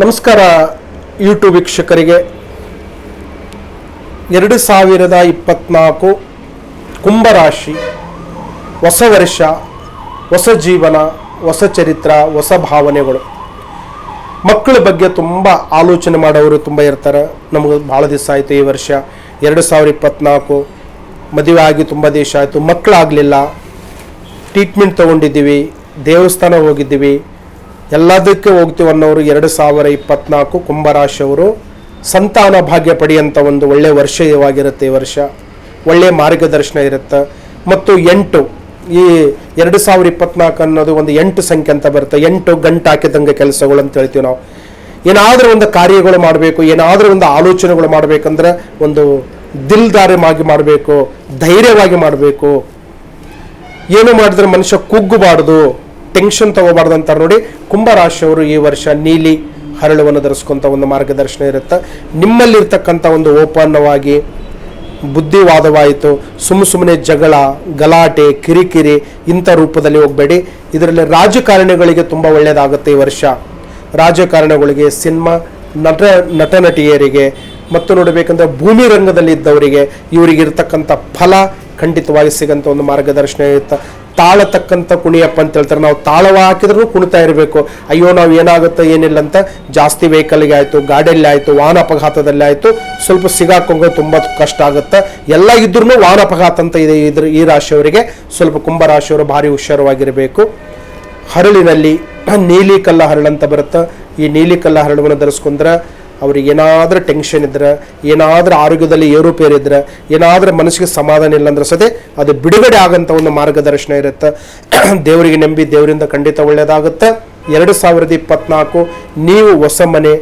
ನಮಸ್ಕಾರ ಯೂಟ್ಯೂಬ್ ವೀಕ್ಷಕರಿಗೆ. ಎರಡು ಸಾವಿರದ ಇಪ್ಪತ್ನಾಲ್ಕು ಕುಂಭರಾಶಿ ಹೊಸ ವರ್ಷ, ಹೊಸ ಜೀವನ, ಹೊಸ ಚರಿತ್ರ, ಹೊಸ ಭಾವನೆಗಳು. ಮಕ್ಕಳ ಬಗ್ಗೆ ತುಂಬ ಆಲೋಚನೆ ಮಾಡೋರು ತುಂಬ ಇರ್ತಾರೆ. ನಮಗೆ ಭಾಳ ದಿವಸ ಆಯಿತು ಈ ವರ್ಷ. ಎರಡು ಸಾವಿರ ಇಪ್ಪತ್ನಾಲ್ಕು ಮದುವೆ ಆಗಿ ತುಂಬ ದಿವಸ ಆಯಿತು. ಮಕ್ಕಳಾಗಲಿಲ್ಲ. ಟ್ರೀಟ್ಮೆಂಟ್ ತೊಗೊಂಡಿದ್ದೀವಿ. ದೇವಸ್ಥಾನ ಹೋಗಿದ್ದೀವಿ. ಎಲ್ಲದಕ್ಕೆ ಹೋಗ್ತೀವಿ ಅನ್ನೋರು ಎರಡು ಸಾವಿರ ಇಪ್ಪತ್ನಾಲ್ಕು ಕುಂಭರಾಶಿಯವರು. ಸಂತಾನ ಭಾಗ್ಯ ಪಡೆಯುವಂಥ ಒಂದು ಒಳ್ಳೆಯ ವರ್ಷವಾಗಿರುತ್ತೆ ಈ ವರ್ಷ. ಒಳ್ಳೆಯ ಮಾರ್ಗದರ್ಶನ ಇರುತ್ತೆ. ಮತ್ತು ಎಂಟು, ಈ ಎರಡು ಸಾವಿರ ಇಪ್ಪತ್ನಾಲ್ಕು ಅನ್ನೋದು ಒಂದು ಎಂಟು ಸಂಖ್ಯೆ ಅಂತ ಬರುತ್ತೆ. ಎಂಟು ಗಂಟು ಹಾಕಿದಂಗೆ ಕೆಲಸಗಳು ಅಂತ ಹೇಳ್ತೀವಿ ನಾವು. ಏನಾದರೂ ಒಂದು ಕಾರ್ಯಗಳು ಮಾಡಬೇಕು, ಏನಾದರೂ ಒಂದು ಆಲೋಚನೆಗಳು ಮಾಡಬೇಕಂದ್ರೆ ಒಂದು ದಿಲ್ದಾರವಾಗಿ ಮಾಡಬೇಕು, ಧೈರ್ಯವಾಗಿ ಮಾಡಬೇಕು. ಏನು ಮಾಡಿದ್ರೆ ಮನುಷ್ಯ ಕುಗ್ಗಬಾರ್ದು. ಟೆನ್ಷನ್ ತಗೋಬಾರ್ದು ಅಂತಾರೆ ನೋಡಿ ಕುಂಭರಾಶಿಯವರು ಈ ವರ್ಷ ನೀಲಿ ಹರಳುವನ್ನು ಧರಿಸ್ಕೊಂತ ಒಂದು ಮಾರ್ಗದರ್ಶನ ಇರುತ್ತೆ. ನಿಮ್ಮಲ್ಲಿರ್ತಕ್ಕಂಥ ಒಂದು ಓಪನ್ನವಾಗಿ ಬುದ್ಧಿವಾದವಾಯಿತು. ಸುಮ್ಮ ಸುಮ್ಮನೆ ಜಗಳ, ಗಲಾಟೆ, ಕಿರಿಕಿರಿ ಇಂಥ ರೂಪದಲ್ಲಿ ಹೋಗಬೇಡಿ. ಇದರಲ್ಲಿ ರಾಜಕಾರಣಿಗಳಿಗೆ ತುಂಬ ಒಳ್ಳೆಯದಾಗುತ್ತೆ ಈ ವರ್ಷ. ರಾಜಕಾರಣಿಗಳಿಗೆ ಸಿನಿಮಾ, ನಟ ನಟ ನಟಿಯರಿಗೆ ಮತ್ತು ನೋಡಬೇಕಂದ್ರೆ ಭೂಮಿ ರಂಗದಲ್ಲಿ ಇದ್ದವರಿಗೆ ಇವರಿಗೆ ಇರ್ತಕ್ಕಂಥ ಫಲ ಖಂಡಿತವಾಗಿ ಸಿಗಂತ ಒಂದು ಮಾರ್ಗದರ್ಶನ ಇರುತ್ತೆ. ತಾಳತಕ್ಕಂಥ ಕುಣಿಯಪ್ಪ ಅಂತ ಹೇಳ್ತಾರೆ. ನಾವು ತಾಳವ ಹಾಕಿದ್ರೂ ಕುಣಿತಾ ಇರಬೇಕು. ಅಯ್ಯೋ, ನಾವು ಏನಾಗುತ್ತೆ ಏನಿಲ್ಲ ಅಂತ ಜಾಸ್ತಿ ವೆಹಿಕಲ್ಗೆ ಆಯಿತು, ಗಾಡಿಯಲ್ಲಿ ಆಯಿತು, ವಾಹನ ಅಪಘಾತದಲ್ಲಿ ಆಯಿತು, ಸ್ವಲ್ಪ ಸಿಗಾಕೊಂಡ್ರೆ ತುಂಬ ಕಷ್ಟ ಆಗುತ್ತೆ. ಎಲ್ಲ ಇದ್ರೂ ವಾಹನ ಅಪಘಾತ ಅಂತ ಇದೆ ಇದ್ರ, ಈ ರಾಶಿಯವರಿಗೆ. ಸ್ವಲ್ಪ ಕುಂಭ ರಾಶಿಯವರು ಭಾರಿ ಹುಷಾರವಾಗಿರಬೇಕು. ಹರಳಿನಲ್ಲಿ ನೀಲಿ ಕಲ್ಲ ಹರಳು ಅಂತ ಬರುತ್ತೆ. ಈ ನೀಲಿ ಕಲ್ಲ ಹರಳವನ್ನು ಧರಿಸ್ಕೊಂಡ್ರೆ ಅವ್ರಿಗೆ ಏನಾದರೂ ಟೆನ್ಷನ್ ಇದ್ರೆ, ಏನಾದರೂ ಆರೋಗ್ಯದಲ್ಲಿ ಏರುಪೇರು ಇದ್ರೆ, ಏನಾದರೂ ಮನಸ್ಸಿಗೆ ಸಮಾಧಾನ ಇಲ್ಲ ಅಂದ್ರೆ ಸತೆ ಅದು ಬಿಡುಗಡೆ ಆಗಂತ ಒಂದು ಮಾರ್ಗದರ್ಶನ ಇರುತ್ತೆ. ದೇವರಿಗೆ ನಂಬಿ ದೇವರಿಂದ ಖಂಡಿತ ಒಳ್ಳೆಯದಾಗುತ್ತೆ ಎರಡು ಸಾವಿರದ ಇಪ್ಪತ್ನಾಲ್ಕು, ನೀವು ಹೊಸ ಮನೆ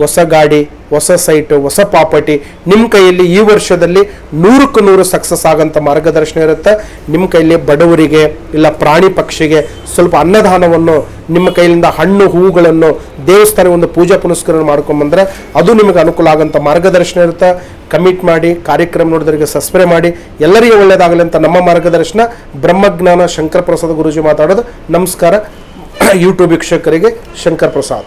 ಹೊಸ ಗಾಡಿ, ಹೊಸ ಸೈಟು, ಹೊಸ ಪ್ರಾಪರ್ಟಿ ನಿಮ್ಮ ಕೈಯಲ್ಲಿ ಈ ವರ್ಷದಲ್ಲಿ ನೂರಕ್ಕೂ ನೂರು ಸಕ್ಸಸ್ ಆಗೋಂಥ ಮಾರ್ಗದರ್ಶನ ಇರುತ್ತೆ. ನಿಮ್ಮ ಕೈಯಲ್ಲಿ ಬಡವರಿಗೆ ಇಲ್ಲ ಪ್ರಾಣಿ ಪಕ್ಷಿಗೆ ಸ್ವಲ್ಪ ಅನ್ನದಾನವನ್ನು ನಿಮ್ಮ ಕೈಯಿಂದ ಹಣ್ಣು ಹೂವುಗಳನ್ನು ದೇವಸ್ಥಾನ ಒಂದು ಪೂಜಾ ಪುನಸ್ಕಾರ ಮಾಡ್ಕೊಂಬಂದ್ರೆ ಅದು ನಿಮಗೆ ಅನುಕೂಲ ಆಗೋಂಥ ಮಾರ್ಗದರ್ಶನ ಇರುತ್ತೆ. ಕಮಿಟ್ ಮಾಡಿ, ಕಾರ್ಯಕ್ರಮ ನೋಡಿದವರಿಗೆ ಸಬ್ಸ್ಕ್ರೈಬ್ ಮಾಡಿ. ಎಲ್ಲರಿಗೂ ಒಳ್ಳೆಯದಾಗಲಿ ಅಂತ ನಮ್ಮ ಮಾರ್ಗದರ್ಶನ. ಬ್ರಹ್ಮಜ್ಞಾನ ಶಂಕರ ಪ್ರಸಾದ್ ಗುರುಜಿ ಮಾತಾಡೋದು. ನಮಸ್ಕಾರ. ಯೂಟ್ಯೂಬ್ ವೀಕ್ಷಕರಿಗೆ ಶಂಕರ್ ಪ್ರಸಾದ್.